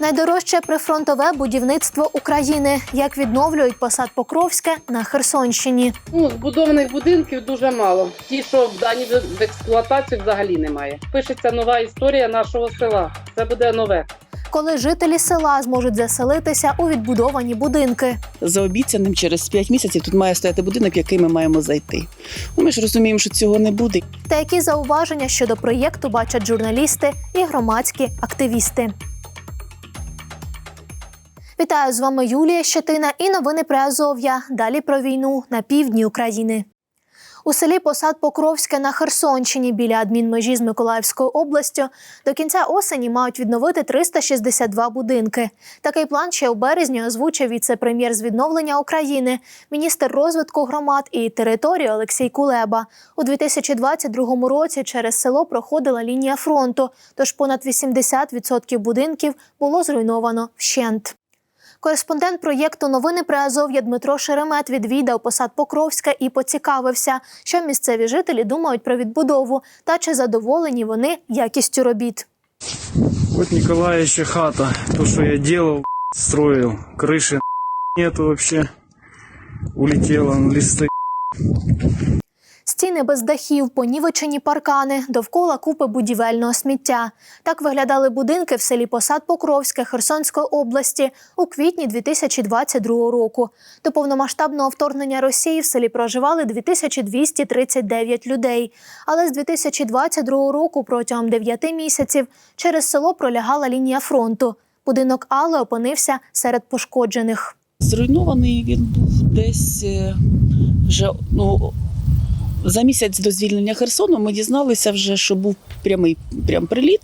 Найдорожче прифронтове будівництво України. Як відновлюють посад Покровське на Херсонщині. Ну, збудованих будинків дуже мало. Ті, що вдані в- в експлуатацію, взагалі немає. Пишеться нова історія нашого села. Це буде нове. Коли жителі села зможуть заселитися у відбудовані будинки. за обіцяним через 5 місяців тут має стояти будинок, в який ми маємо зайти. Ну, ми ж розуміємо, що цього не буде. Та які зауваження щодо проєкту бачать журналісти і громадські активісти. Вітаю з вами Юлія Щетина і новини про Азов'я. Далі про війну на півдні України. У селі Посад Покровське на Херсонщині біля адмінмежі з Миколаївською областю до кінця осені мають відновити 362 будинки. Такий план ще у березні озвучив віце-прем'єр з відновлення України, міністр розвитку громад і території Олексій Кулеба. У 2022 році через село проходила лінія фронту, тож понад 80% будинків було зруйновано вщент. Кореспондент проєкту Новини при Азов'я Дмитро Шеремет відвідав посад Покровська і поцікавився, що місцеві жителі думають про відбудову та чи задоволені вони якістю робіт. Вот Николаевича хата. То, что я делал, строил. Крыши нету вообще. Улетела, листы. Стіни без дахів, понівечені паркани, довкола купи будівельного сміття. Так виглядали будинки в селі Посад Покровське Херсонської області у квітні 2022 року. До повномасштабного вторгнення Росії в селі проживали 2239 людей. Але з 2022 року протягом 9 місяців через село пролягала лінія фронту. Будинок Алли опинився серед пошкоджених. Зруйнований він був десь е, вже ну, за місяць до звільнення Херсону. Ми дізналися вже, що був прямий прям приліт.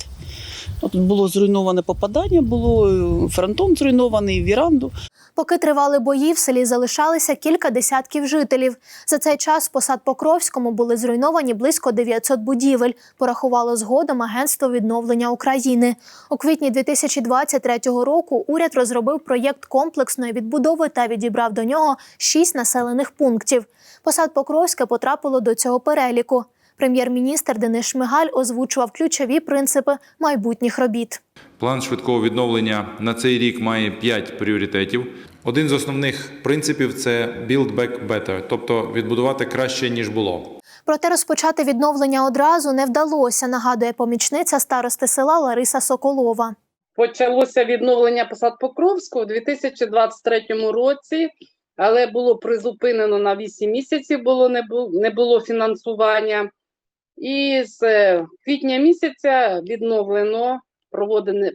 Тут було зруйноване попадання, було е, фронтон зруйнований, віранду. Поки тривали бої, в селі залишалися кілька десятків жителів. За цей час посад Покровському були зруйновані близько 900 будівель, порахувало згодом Агентство відновлення України. У квітні 2023 року уряд розробив проєкт комплексної відбудови та відібрав до нього шість населених пунктів. Посад Покровське потрапило до цього переліку. Прем'єр-міністр Денис Шмигаль озвучував ключові принципи майбутніх робіт. План швидкого відновлення на цей рік має 5 пріоритетів. Один з основних принципів це Build Back Better, тобто відбудувати краще ніж було. Проте розпочати відновлення одразу не вдалося, нагадує помічниця старости села Лариса Соколова. Почалося відновлення посад Покровського у 2023 році, але було призупинено на 8 місяців, було не було, не було фінансування. І з е, квітня місяця відновлено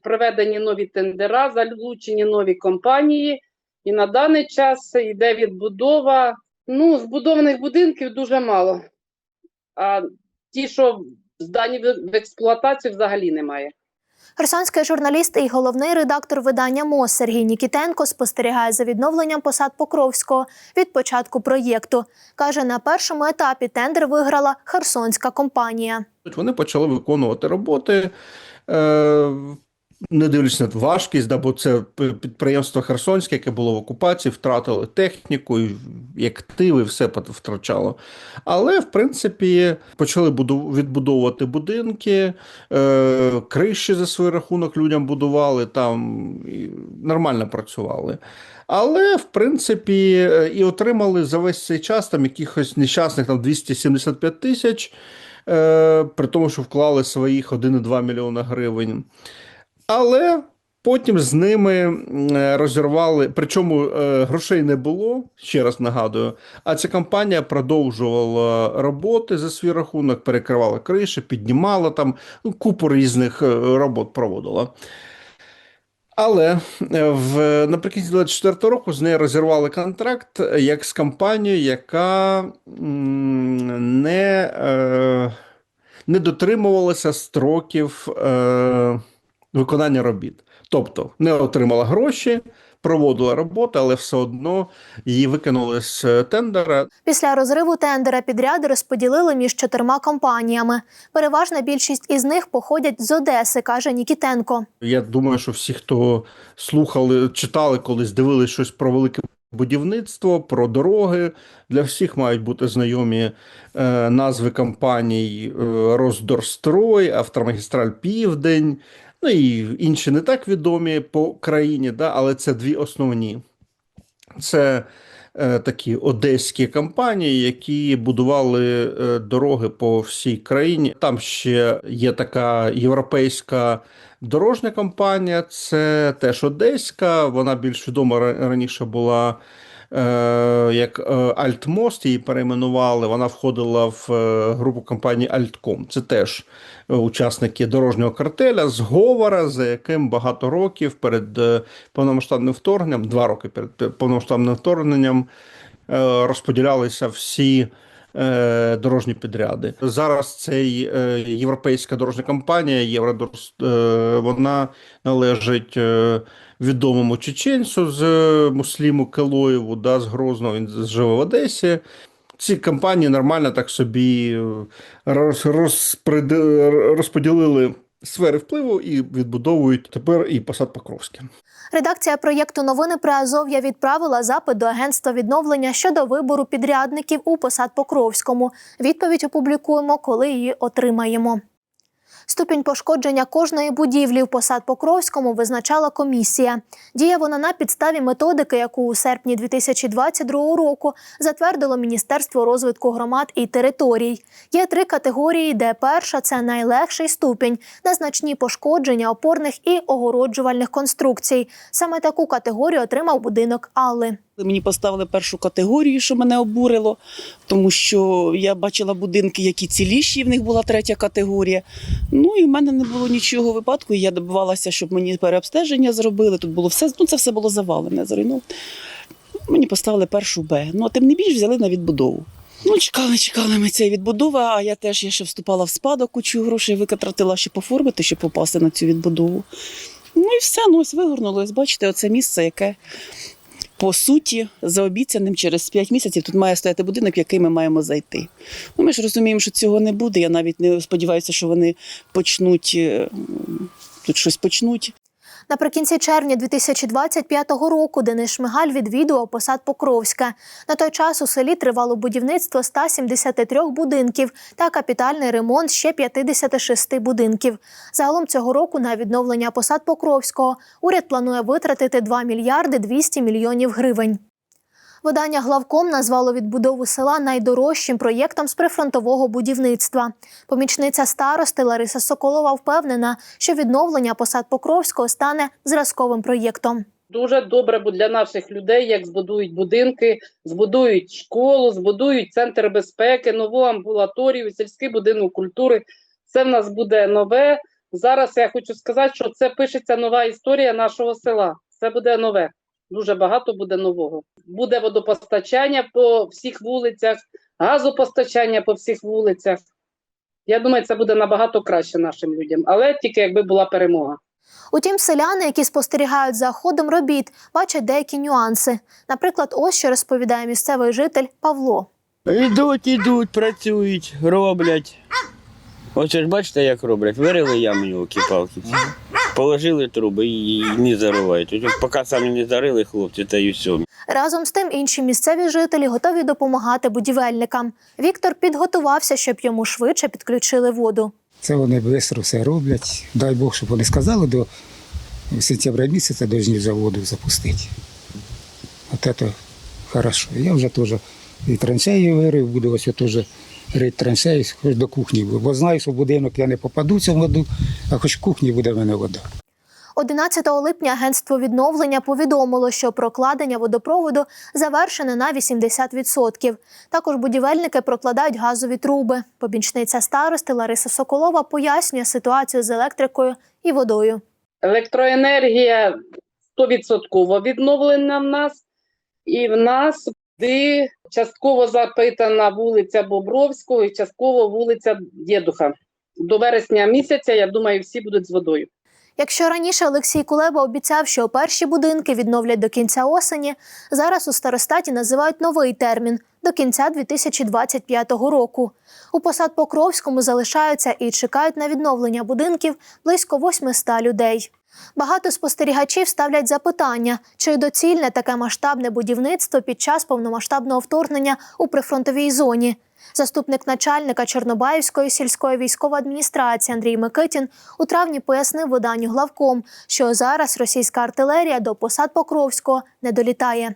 проведені нові тендера, залучені нові компанії. І на даний час йде відбудова. Ну, збудованих будинків дуже мало. А ті, що здані в в експлуатацію, взагалі немає. Херсонський журналіст і головний редактор видання МОЗ Сергій Нікітенко спостерігає за відновленням посад Покровського від початку проєкту. Каже, на першому етапі тендер виграла херсонська компанія. Вони почали виконувати роботи, е, не дивлячись на важкість, да, бо це підприємство Херсонське, яке було в окупації, втратили техніку, і і активи, все втрачало. Але, в принципі, почали відбудовувати будинки, е, криші за свій рахунок людям будували, там і нормально працювали. Але, в принципі, е, і отримали за весь цей час там якихось нещасних там 275 тисяч, е, при тому, що вклали своїх 1,2 мільйона гривень. Але потім з ними е, розірвали, причому е, грошей не було, ще раз нагадую, а ця компанія продовжувала роботи за свій рахунок, перекривала криші, піднімала там, ну, купу різних е, робот проводила. Але в наприкінці 24 року з нею розірвали контракт як з компанією, яка не, не дотримувалася строків виконання робіт. Тобто не отримала гроші, проводила роботу, але все одно її викинули з е, тендера. Після розриву тендера підряди розподілили між чотирма компаніями. Переважна більшість із них походять з Одеси, каже Нікітенко. Я думаю, що всі, хто слухали, читали колись, дивились щось про велике будівництво, про дороги, для всіх мають бути знайомі е, назви компаній е, Роздорстрой, Автомагістраль Південь, Ну і інші не так відомі по країні, да, але це дві основні. Це е, такі одеські компанії, які будували е, дороги по всій країні. Там ще є така європейська дорожня компанія, це теж одеська. Вона більш відома раніше була. Е, Як е, Альтмост її перейменували, вона входила в е, групу компанії Альтком. Це теж учасники дорожнього картеля, зговора, за яким багато років перед повномасштабним вторгненням, два роки перед повномасштабним вторгненням, розподілялися всі дорожні підряди. Зараз цей е, європейська дорожня компанія Євродорс, е, вона належить е, відомому чеченцю з е, Мусліму Келоєву, да, з Грозного, він живе в Одесі. Ці компанії нормально так собі е, розподілили сфери впливу і відбудовують тепер і посад Покровське. Редакція проєкту Новини при Азов'я відправила запит до агентства відновлення щодо вибору підрядників у посад Покровському. Відповідь опублікуємо, коли її отримаємо. Ступінь пошкодження кожної будівлі в посад Покровському визначала комісія. Діє вона на підставі методики, яку у серпні 2022 року затвердило Міністерство розвитку громад і територій. Є три категорії, де перша це найлегший ступінь на значні пошкодження опорних і огороджувальних конструкцій. Саме таку категорію отримав будинок Алли. Мені поставили першу категорію, що мене обурило, тому що я бачила будинки, які ціліші, в них була третя категорія. Ну і в мене не було нічого випадку. Я добивалася, щоб мені переобстеження зробили. Тут було все, ну це все було завалене, зруйноване. Мені поставили першу Б. Ну а тим не більш взяли на відбудову. Ну, чекали, чекали ми цієї відбудови, а я теж я ще вступала в спадок, кучу грошей викатратила, щоб оформити, щоб попасти на цю відбудову. Ну і все, ну ось вигорнулось. Бачите, оце місце, яке по суті, за обіцяним через 5 місяців тут має стояти будинок, в який ми маємо зайти. Ну, ми ж розуміємо, що цього не буде. Я навіть не сподіваюся, що вони почнуть е, тут щось почнуть. Наприкінці червня 2025 року Денис Шмигаль відвідував посад Покровська. На той час у селі тривало будівництво 173 будинків та капітальний ремонт ще 56 будинків. Загалом цього року на відновлення посад Покровського уряд планує витратити 2 мільярди 200 мільйонів гривень. Видання главком назвало відбудову села найдорожчим проєктом з прифронтового будівництва. Помічниця старости Лариса Соколова впевнена, що відновлення посад Покровського стане зразковим проєктом. Дуже добре для наших людей, як збудують будинки, збудують школу, збудують центр безпеки, нову амбулаторію, сільський будинок культури. Це в нас буде нове. Зараз я хочу сказати, що це пишеться нова історія нашого села. Це буде нове. Дуже багато буде нового. Буде водопостачання по всіх вулицях, газопостачання по всіх вулицях. Я думаю, це буде набагато краще нашим людям, але тільки якби була перемога. Утім, селяни, які спостерігають за ходом робіт, бачать деякі нюанси. Наприклад, ось що розповідає місцевий житель Павло. Ідуть, ідуть, працюють, роблять. Оце ж бачите, як роблять. Вирили яму йолки-палки. Положили труби і не заривають. Поки самі не зарили хлопці, та й все. Разом з тим, інші місцеві жителі готові допомагати будівельникам. Віктор підготувався, щоб йому швидше підключили воду. Це вони швидко все роблять. Дай Бог, щоб вони сказали, до сентября місяця повинні вже воду запустити. От це хорошо. Я вже теж і траншеї вирив, буду ось теж траншеї, хоч до кухні. Бо знаю, що в будинок я не попаду в цю воду, а хоч в кухні буде в мене вода. 11 липня агентство відновлення повідомило, що прокладення водопроводу завершене на 80%. Також будівельники прокладають газові труби. Помічниця старости Лариса Соколова пояснює ситуацію з електрикою і водою. Електроенергія 100% відновлена в нас, і в нас де частково запитана вулиця Бобровського і частково вулиця Дєдуха. До вересня місяця, я думаю, всі будуть з водою. Якщо раніше Олексій Кулеба обіцяв, що перші будинки відновлять до кінця осені, зараз у старостаті називають новий термін до кінця 2025 року. У посад Покровському залишаються і чекають на відновлення будинків близько 800 людей. Багато спостерігачів ставлять запитання, чи доцільне таке масштабне будівництво під час повномасштабного вторгнення у прифронтовій зоні. Заступник начальника Чорнобаївської сільської військової адміністрації Андрій Микитін у травні пояснив виданню главком, що зараз російська артилерія до посад Покровського не долітає.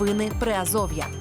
Новини Приазов'я.